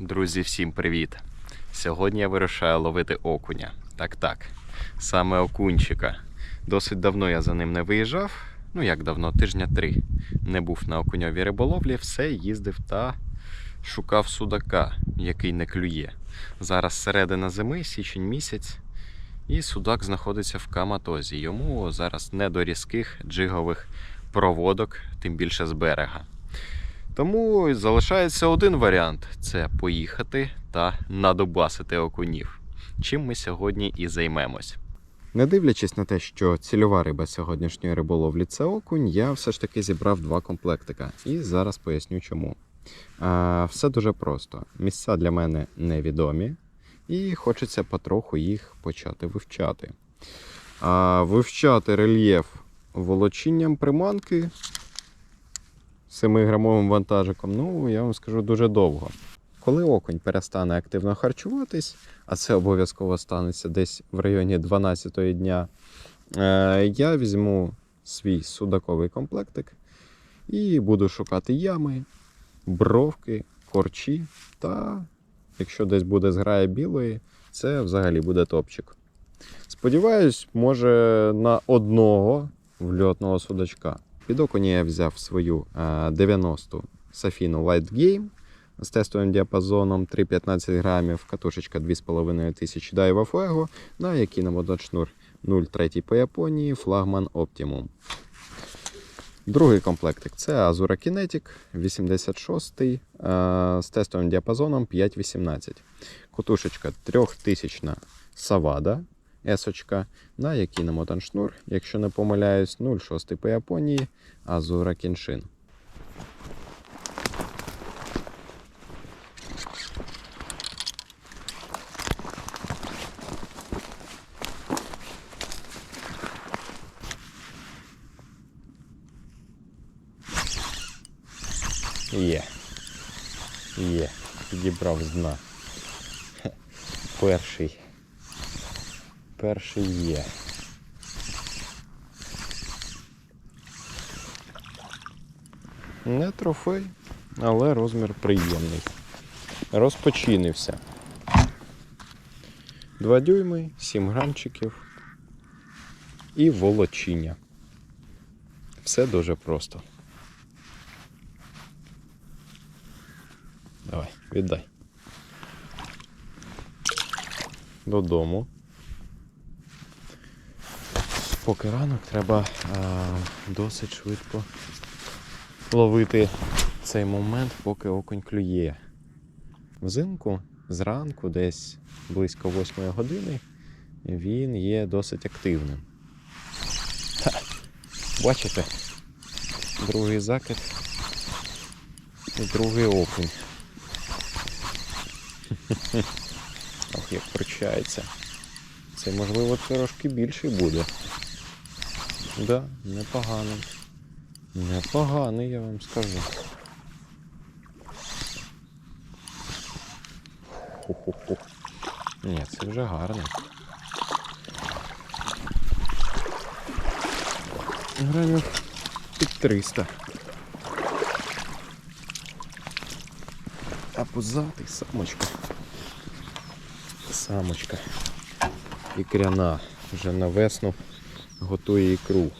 Друзі, всім привіт! Сьогодні я вирушаю ловити окуня. Так, так, саме окунчика. Досить давно я за ним не виїжджав. Ну як давно, тижня три. Не був на окуньовій риболовлі, все їздив та шукав судака, який не клює. Зараз середина зими, січень місяць, і судак знаходиться в каматозі. Йому зараз не до різких джигових проводок, тим більше з берега. Тому залишається один варіант це поїхати та надобасити окунів. Чим ми сьогодні і займемось. Не дивлячись на те, що цільова риба сьогоднішньої риболовлі це окунь, я все ж таки зібрав два комплектика. І зараз поясню чому. А, все дуже просто. Місця для мене невідомі, і хочеться потроху їх почати вивчати. А, вивчати рельєф волочінням приманки 7-грамовим вантажиком, ну я вам скажу дуже довго. Коли окунь перестане активно харчуватись, а це обов'язково станеться десь в районі 12 дня, е, я візьму свій судаковий комплектик і буду шукати ями, бровки, корчі та, якщо десь буде зграя білої, це взагалі буде топчик. Сподіваюсь, може на одного вльотного судачка. Під окуня я взяв свою е, 90-ту Safino Light Game з тестовим діапазоном 3,15 грамів, катушечка 2500 Daiwa Fuego, на якій на водошнур 0,3 по Японії, флагман Optimum. Другий комплектик це Azura Kinetic 86 е, з тестовим діапазоном 5,18. Катушечка 3000 Savada есочка, на якій намотан шнур, якщо не помиляюсь, 0,6 по Японії, Азура Кіншин. Є. Є. Підібрав з дна. Перший. Перший є. Не трофей, але розмір приємний. Розпочинився. 2 дюйми, 7 грамчиків і волочіння. Все дуже просто. Давай, віддай. Додому. Поки ранок треба а, досить швидко ловити цей момент, поки окунь клює. Взимку, зранку, десь близько 8 години, він є досить активним. Ха! Бачите? Другий закид і другий окунь. Ох, як пручається. Це можливо трошки більший буде. Да, непоганий. Непоганий, я вам скажу. Ху-ху-ху. Ні, це вже гарний. Грамів під 300. А позатий самочка. Самочка. Ікряна. Вже на весну готує ікру.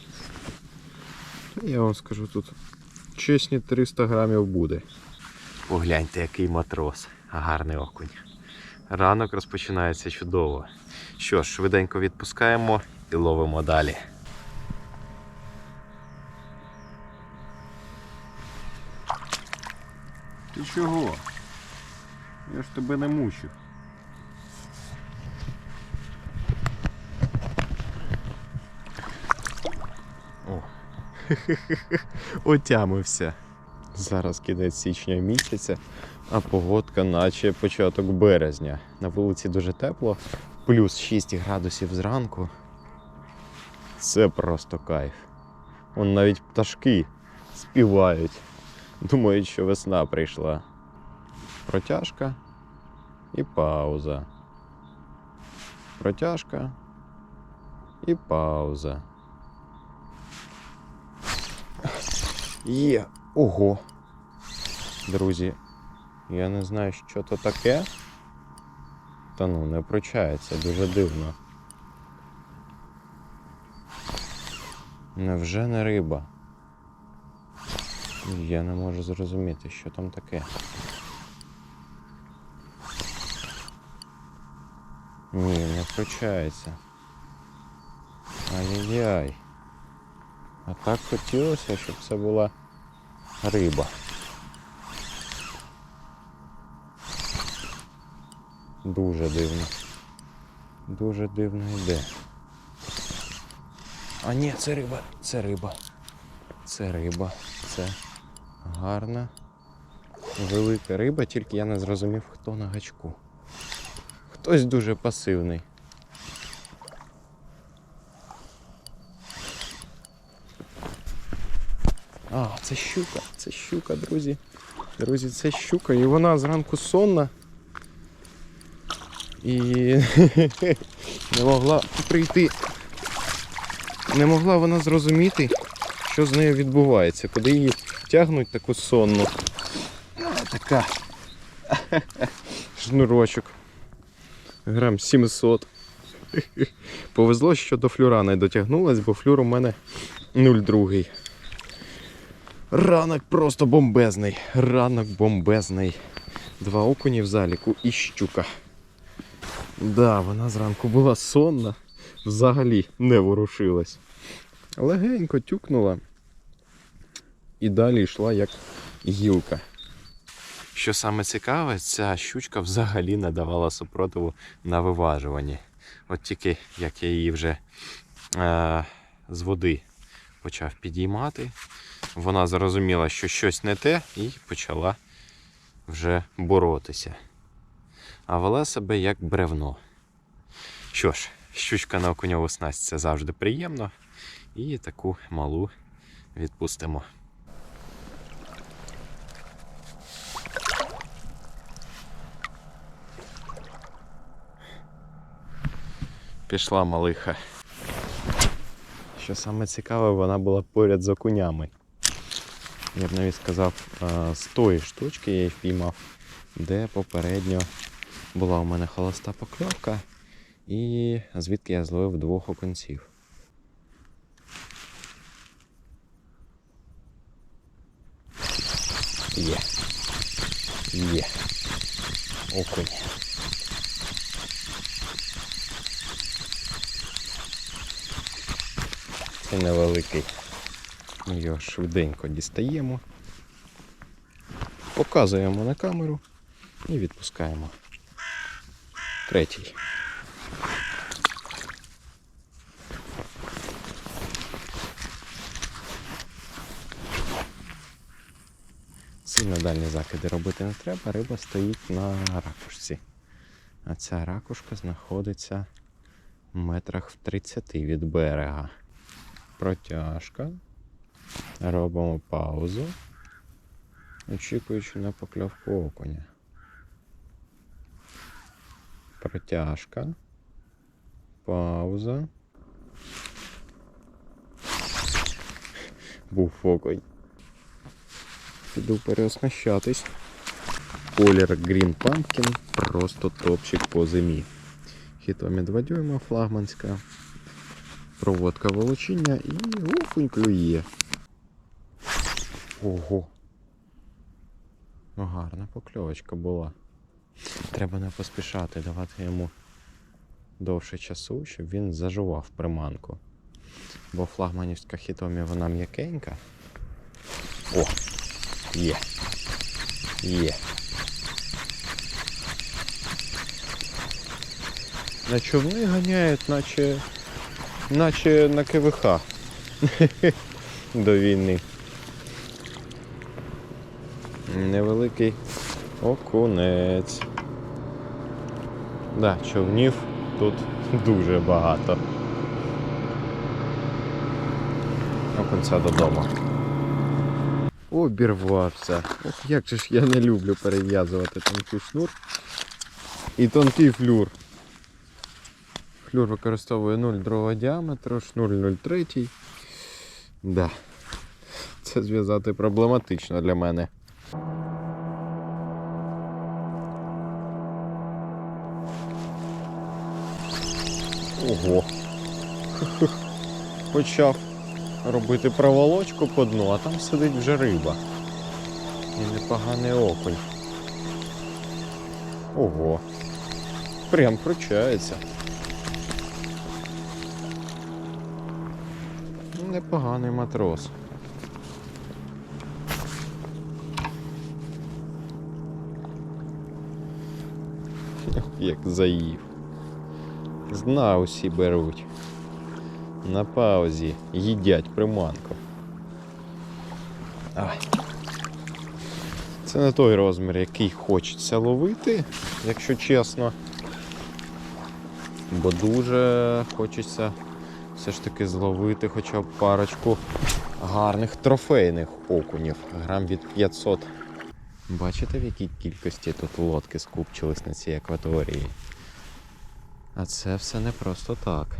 Я вам скажу, тут чесні 300 грамів буде. Погляньте, який матрос, гарний окунь. Ранок розпочинається чудово. Що ж, швиденько відпускаємо і ловимо далі. Ти чого? Я ж тебе не мучив. Отямився. Зараз кінець січня місяця, а погодка наче початок березня. На вулиці дуже тепло, плюс 6 градусів зранку. Це просто кайф. Вон навіть пташки співають. Думають, що весна прийшла. Протяжка і пауза. Протяжка і пауза. Є. Ого. Друзі, Я не знаю, що то таке. Та ну, не пручається, дуже дивно. Невже не риба? Я не можу зрозуміти, що там таке. Ні, не включається. Ай-яй-яй. А так хотілося, щоб це була риба. Дуже дивно. Дуже дивно йде. А ні, це риба, це риба. Це риба. Це гарна. Велика риба, тільки я не зрозумів, хто на гачку. Хтось дуже пасивний. А, це щука, це щука, друзі. Друзі, це щука, і вона зранку сонна. І не могла прийти. Не могла вона зрозуміти, що з нею відбувається, куди її тягнуть таку сонну. Така. Шнурочок. Грам 700. Повезло, що до флюра не дотягнулась, бо флюр у мене 0,2. Ранок просто бомбезний. Ранок бомбезний. Два окуні в заліку і щука. Да, вона зранку була сонна, взагалі не ворушилась. Легенько тюкнула і далі йшла як гілка. Що саме цікаве, ця щучка взагалі не давала супротиву на виважуванні. От тільки як я її вже е, з води почав підіймати, вона зрозуміла, що щось не те, і почала вже боротися. А вела себе як бревно. Що ж, щучка на окуньову снасть це завжди приємно. І таку малу відпустимо. Пішла малиха. Що саме цікаве, вона була поряд з окунями. Я б навіть сказав, з тої штучки я її впіймав, де попередньо була у мене холоста покльовка, і звідки я зловив двох окунців. Є. Є. Окунь. Це невеликий. Ми його швиденько дістаємо, показуємо на камеру і відпускаємо. Третій. Сильно дальні закиди робити не треба, риба стоїть на ракушці. А ця ракушка знаходиться в метрах в 30 від берега. Протяжка. Робимо паузу, очікуючи на покльовку окуня. Протяжка. Пауза. Був окунь. Піду переоснащатись. Колір Green Pumpkin просто топчик по зимі. Хітомі 2 дюйма флагманська. Проводка волочіння і окунь клює. Ого. Ну, гарна покльовочка була. Треба не поспішати, давати йому довше часу, щоб він зажував приманку. Бо флагманівська хітомі вона м'якенька. О! Є. Є. На човни ганяють, наче. Наче на КВХ до війни. Невеликий окунець. Да, човнів тут дуже багато. Окунця додому. Обірвався. Ох, як же ж я не люблю перев'язувати тонкий шнур і тонкий флюр. Флюр використовує 0,2 діаметру, шнур 0,3. Да. Це зв'язати проблематично для мене. Ого! Почав робити проволочку по дну, а там сидить вже риба. І непоганий окунь. Ого. Прям кручається. Непоганий матрос. Як заїв. З дна усі беруть. На паузі їдять приманку. Це не той розмір, який хочеться ловити, якщо чесно. Бо дуже хочеться все ж таки зловити хоча б парочку гарних трофейних окунів, грам від 500. Бачите, в якій кількості тут лодки скупчились на цій акваторії? А це все не просто так.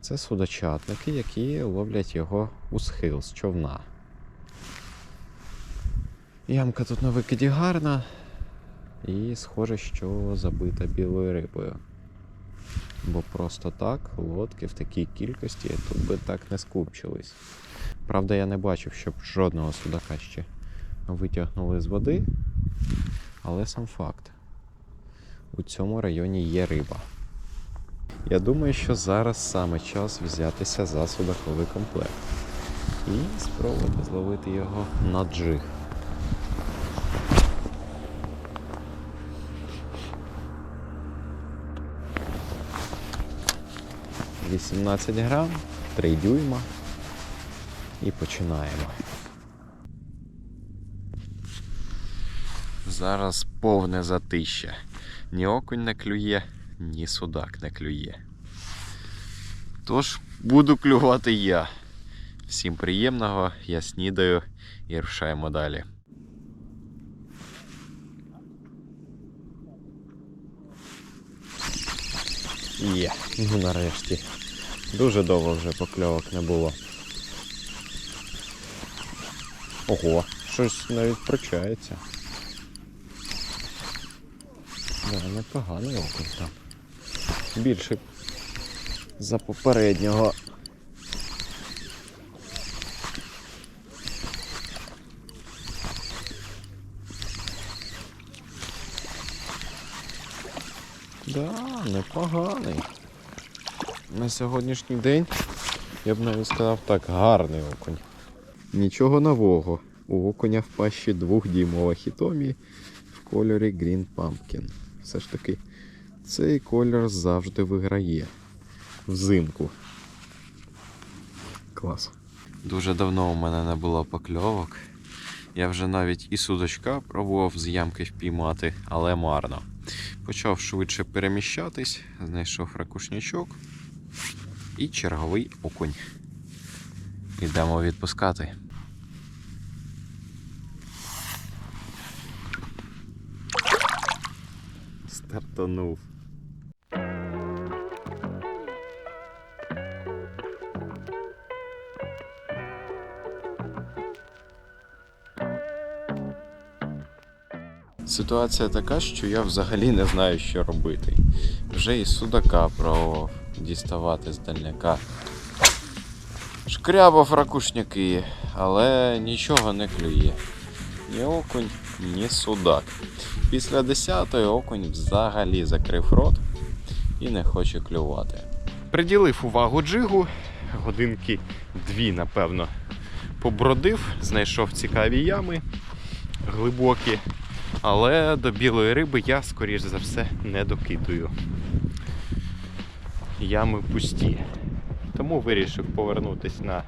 Це судочатники, які ловлять його у схил з човна. Ямка тут на викиді гарна і схоже, що забита білою рибою. Бо просто так лодки в такій кількості тут би так не скупчились. Правда, я не бачив, щоб жодного судака ще витягнули з води, але сам факт. У цьому районі є риба. Я думаю, що зараз саме час взятися за судаковий комплект і спробувати зловити його на джиг. 18 грам, 3 дюйма. І починаємо. Зараз повне затища. Ні окунь не клює, ні судак не клює. Тож буду клювати я. Всім приємного, я снідаю і рушаємо далі. Є, ну нарешті. Дуже довго вже покльовок не було. Ого, щось навіть прочається. Да, непоганий окунь там. Більше за попереднього. Да, непоганий. На сьогоднішній день я б навіть сказав так, гарний окунь. Нічого нового. У окуня в пащі двохдіймова хітомі в кольорі Green Pumpkin. Все ж таки, цей кольор завжди виграє взимку. Клас. Дуже давно у мене не було покльовок. Я вже навіть і судочка пробував з ямки впіймати, але марно. Почав швидше переміщатись, знайшов ракушнячок і черговий окунь. Йдемо відпускати. Стартанув. Ситуація така, що я взагалі не знаю, що робити. Вже і судака пробував діставати з дальняка. Шкрябав ракушняки, але нічого не клює. Ні окунь, ні судак. Після 10-ї окунь взагалі закрив рот і не хоче клювати. Приділив увагу джигу, годинки дві, напевно, побродив, знайшов цікаві ями глибокі, але до білої риби я, скоріш за все, не докидую. Ями пусті. Тому вирішив повернутися на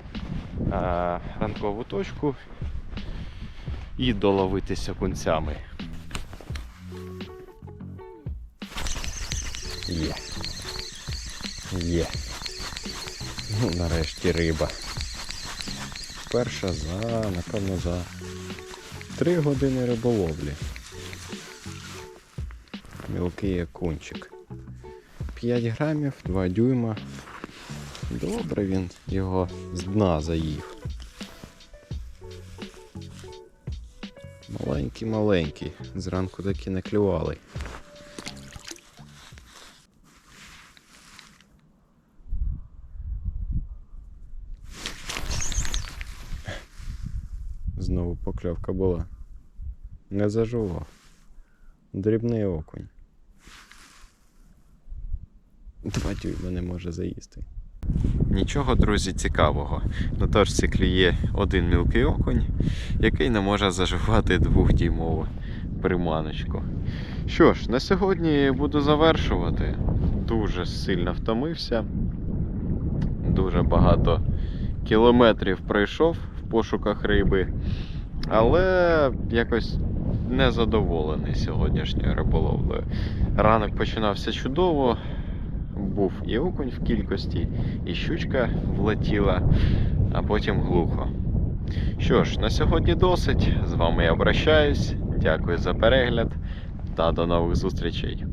а, ранкову точку і доловитися кунцями. Є. Є. Ну, нарешті риба. Перша за, напевно, за три години риболовлі. Мілкий окунчик. 5 грамів, 2 дюйма. Добре він його з дна заїв. Маленький-маленький. Зранку таки наклювали. Знову покльовка була. Не зажував. Дрібний окунь. Батюй мене може заїсти. Нічого, друзі, цікавого. На точці клює один мілкий окунь, який не може заживати двохдіймову приманочку. Що ж, на сьогодні буду завершувати. Дуже сильно втомився. Дуже багато кілометрів пройшов в пошуках риби, але якось не задоволений сьогоднішньою риболовлею. Ранок починався чудово, був і окунь в кількості, і щучка влетіла, а потім глухо. Що ж, на сьогодні досить. З вами я обращаюсь. Дякую за перегляд та до нових зустрічей.